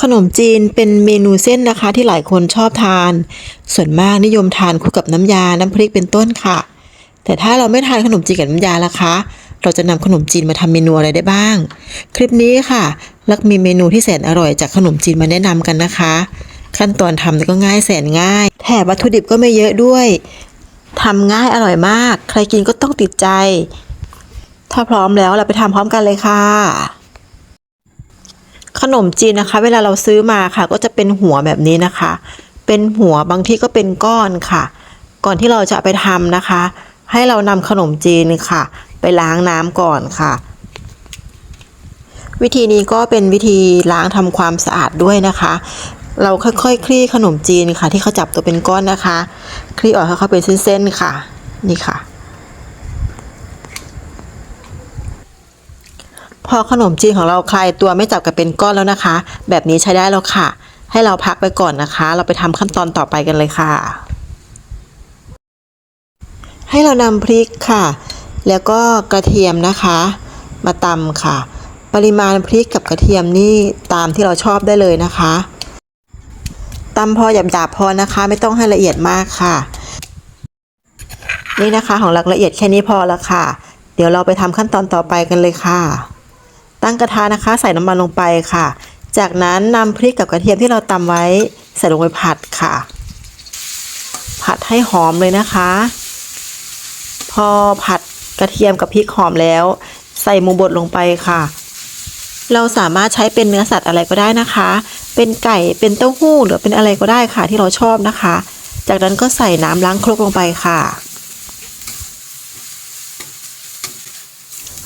ขนมจีนเป็นเมนูเส้นนะคะที่หลายคนชอบทาน ส่วนมากนิยมทานคู่กับน้ำยา น้ำพริกเป็นต้นค่ะ แต่ถ้าเราไม่ทานขนมจีนกับน้ำยาล่ะคะ เราจะนำขนมจีนมาทำเมนูอะไรได้บ้าง คลิปนี้ค่ะ ลักมีเมนูที่แสนอร่อยจากขนมจีนมาแนะนำกันนะคะ ขั้นตอนทำก็ง่ายแสนง่าย แถมวัตถุดิบก็ไม่เยอะด้วยทำง่ายอร่อยมาก ใครกินก็ต้องติดใจ ถ้าพร้อมแล้วเราไปทำพร้อมกันเลยค่ะ ขนมจีนนะคะ เวลาเราซื้อมาค่ะ ก็จะเป็นหัวแบบนี้นะคะ เป็นหัวบางที่ก็เป็นก้อนค่ะ ก่อนที่เราจะไปทำนะคะ ให้เรานำขนมจีนค่ะ ไปล้างน้ำก่อนค่ะ วิธีนี้ก็เป็นวิธีล้างทำความสะอาดด้วยนะคะ เราค่อยๆคลี่ขนมจีนค่ะ ที่เขาจับตัวเป็นก้อนนะคะ คลี่ออกให้เขาเป็นเส้นๆค่ะ นี่ค่ะ พอขนมจีนของเราคลายตัวไม่จับกับเป็นก้อนแล้วนะคะ แบบนี้ใช้ได้แล้วค่ะ ให้เราพักไปก่อนนะคะ เราไปทำขั้นตอนต่อไปกันเลยค่ะ ให้เรานำพริกค่ะ แล้วก็กระเทียมนะคะ มาตำค่ะ ปริมาณพริกกับกระเทียมนี่ตามที่เราชอบได้เลยนะคะตำพอหยาบๆพอนะคะ ไม่ต้องให้ละเอียดมากค่ะ นี่นะคะของเราละเอียดแค่นี้พอแล้วค่ะ เดี๋ยวเราไปทำขั้นตอนต่อไปกันเลยค่ะ ตั้งกระทะนะคะ ใส่น้ำมันลงไปค่ะ จากนั้นนำพริกกับกระเทียมที่เราตำไว้ ใส่ลงไปผัดค่ะ ผัดให้หอมเลยนะคะ พอผัดกระเทียมกับพริกหอมแล้ว ใส่หมูบดลงไปค่ะ เราสามารถใช้เป็นเนื้อสัตว์อะไรก็ได้นะคะ เป็นไก่เป็นเต้าหู้หรือเป็นอะไรก็ได้ค่ะที่เราชอบนะคะ จากนั้นก็ใส่น้ำล้างครกลงไปค่ะ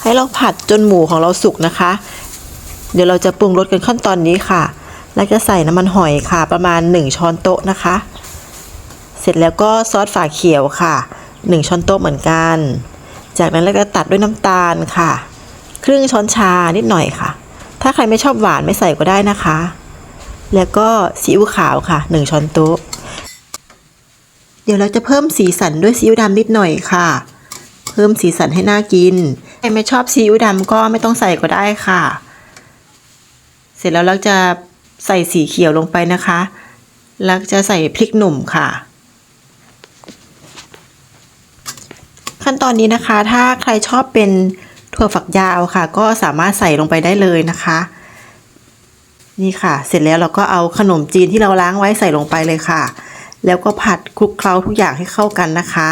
ให้เราผัดจนหมูของเราสุกนะคะ เดี๋ยวเราจะปรุงรสกันขั้นตอนนี้ค่ะ แล้วจะใส่น้ำมันหอยค่ะ ประมาณ 1 ช้อนโต๊ะนะคะ เสร็จแล้วก็ซอสฝาเขียวค่ะ 1 ช้อนโต๊ะเหมือนกัน จากนั้นเราก็ตัดด้วยน้ำตาลค่ะ ครึ่งช้อนชานิดหน่อยค่ะ ถ้าใครไม่ชอบหวานไม่ใส่ก็ได้นะคะ แล้วก็ซีอิ๊วขาวค่ะ 1 ช้อนโต๊ะ เดี๋ยวเราจะเพิ่มสีสันด้วยซีอิ๊วดำนิดหน่อยค่ะ เพิ่มสีสันให้น่ากินใครไม่ชอบซีอิ๊วดำก็ไม่ต้องใส่ก็ได้ค่ะ เสร็จแล้วเราจะใส่สีเขียวลงไปนะคะ แล้วจะใส่พริกหนุ่มค่ะ ขั้นตอนนี้นะคะ ถ้าใครชอบเป็นถั่วฝักยาวค่ะ ก็สามารถใส่ลงไปได้เลยนะคะ นี่ค่ะ เสร็จแล้วเราก็เอาขนมจีนที่เราล้างไว้ใส่ลงไปเลยค่ะ แล้วก็ผัดคลุกเคล้าทุกอย่างให้เข้ากันนะคะ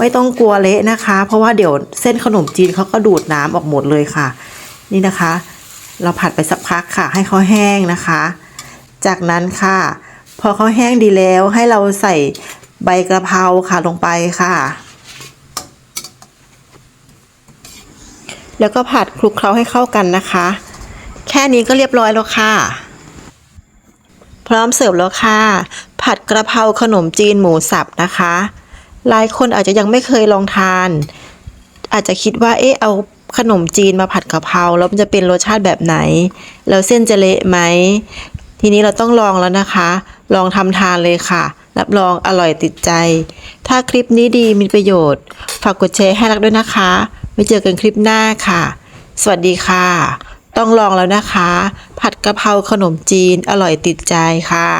ไม่ต้องกลัวเละนะคะ เพราะว่าเดี๋ยวเส้นขนมจีนเขาก็ดูดน้ำออกหมดเลยค่ะ นี่นะคะ เราผัดไปสักพักค่ะ ให้เขาแห้งนะคะ จากนั้นค่ะ พอเขาแห้งดีแล้วให้เราใส่ใบกระเพราค่ะลงไปค่ะ แล้วก็ผัดคลุกเคล้าให้เข้ากันนะคะ แค่นี้ก็เรียบร้อยแล้วค่ะ พร้อมเสิร์ฟแล้วค่ะ ผัดกระเพราขนมจีนหมูสับนะคะ หลายคนอาจจะยังไม่เคยลองทาน อาจจะคิดว่า เอ๊ะ เอาขนมจีนมาผัดกะเพราแล้วมันจะเป็นรสชาติแบบไหน แล้วเส้นจะเละไหม ทีนี้เราต้องลองแล้วนะคะ ลองทำทานเลยค่ะ รับรองอร่อยติดใจ ถ้าคลิปนี้ดีมีประโยชน์ ฝากกดแชร์ให้รักด้วยนะคะ ไว้เจอกันคลิปหน้าค่ะ สวัสดีค่ะ ต้องลองแล้วนะคะ ผัดกะเพราขนมจีนอร่อยติดใจค่ะ